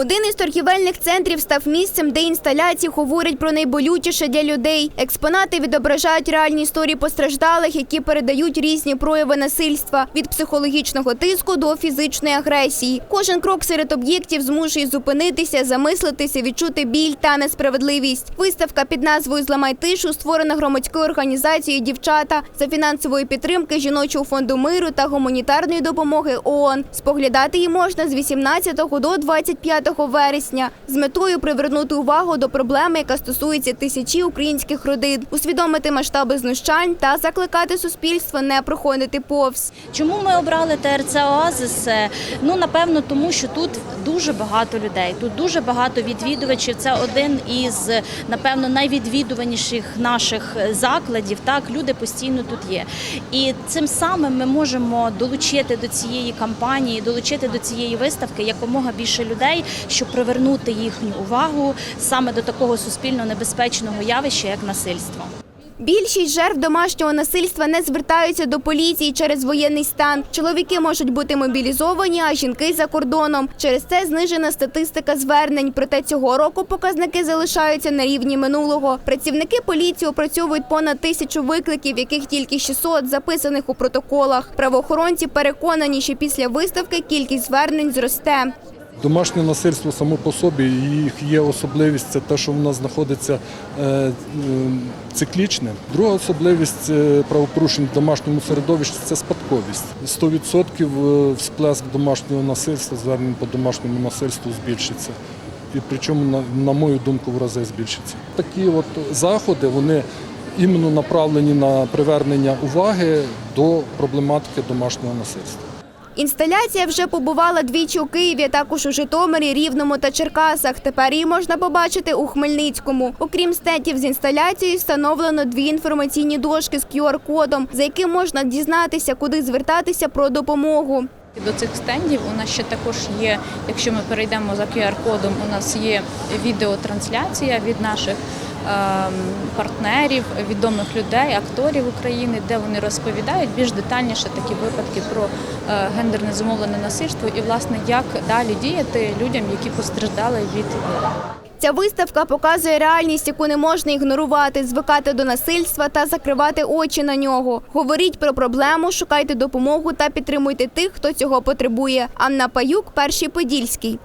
Один із торгівельних центрів став місцем, де інсталяції говорять про найболючіше для людей. Експонати відображають реальні історії постраждалих, які передають різні прояви насильства від психологічного тиску до фізичної агресії. Кожен крок серед об'єктів змушує зупинитися, замислитися, відчути біль та несправедливість. Виставка під назвою Зламай тишу створена громадською організацією Дівчата за фінансової підтримки жіночого фонду миру та гуманітарної допомоги ООН. Споглядати її можна з 18 до 25 вересня з метою привернути увагу до проблеми, яка стосується тисячі українських родин, усвідомити масштаби знущань та закликати суспільство не проходити повз. Чому ми обрали ТРЦ Оазис? Ну напевно, тому що тут дуже багато людей. Тут дуже багато відвідувачів. Це один із напевно найвідвідуваніших наших закладів. Так, люди постійно тут є. І цим самим ми можемо долучити до цієї кампанії, долучити до цієї виставки якомога більше людей, щоб привернути їхню увагу саме до такого суспільно небезпечного явища, як насильство. Більшість жертв домашнього насильства не звертаються до поліції через воєнний стан. Чоловіки можуть бути мобілізовані, а жінки за кордоном. Через це знижена статистика звернень. Проте цього року показники залишаються на рівні минулого. Працівники поліції опрацьовують понад тисячу викликів, яких тільки 600 записаних у протоколах. Правоохоронці переконані, що після виставки кількість звернень зросте. Домашнє насильство само по собі, їх є особливість, це те, що воно знаходиться е, е, циклічне. Друга особливість е, правопорушень в домашньому середовищі це спадковість. 100% всплеск домашнього насильства, звернень по домашньому насильству збільшиться. І причому, на мою думку, в рази збільшиться. Такі от заходи вони іменно направлені на привернення уваги до проблематики домашнього насильства. Інсталяція вже побувала двічі у Києві, також у Житомирі, Рівному та Черкасах. Тепер її можна побачити у Хмельницькому. Окрім стендів з інсталяцією, встановлено дві інформаційні дошки з QR-кодом, за яким можна дізнатися, куди звертатися про допомогу. До цих стендів у нас ще також є, якщо ми перейдемо за QR-кодом, у нас є відеотрансляція від наших партнерів, відомих людей, акторів України, де вони розповідають більш детальніше такі випадки про е, гендерне зумовлене насильство і власне як далі діяти людям, які постраждали від. Ця виставка показує реальність, яку не можна ігнорувати, звикати до насильства та закривати очі на нього. Говоріть про проблему, шукайте допомогу та підтримуйте тих, хто цього потребує. Анна Паюк, перший подільський.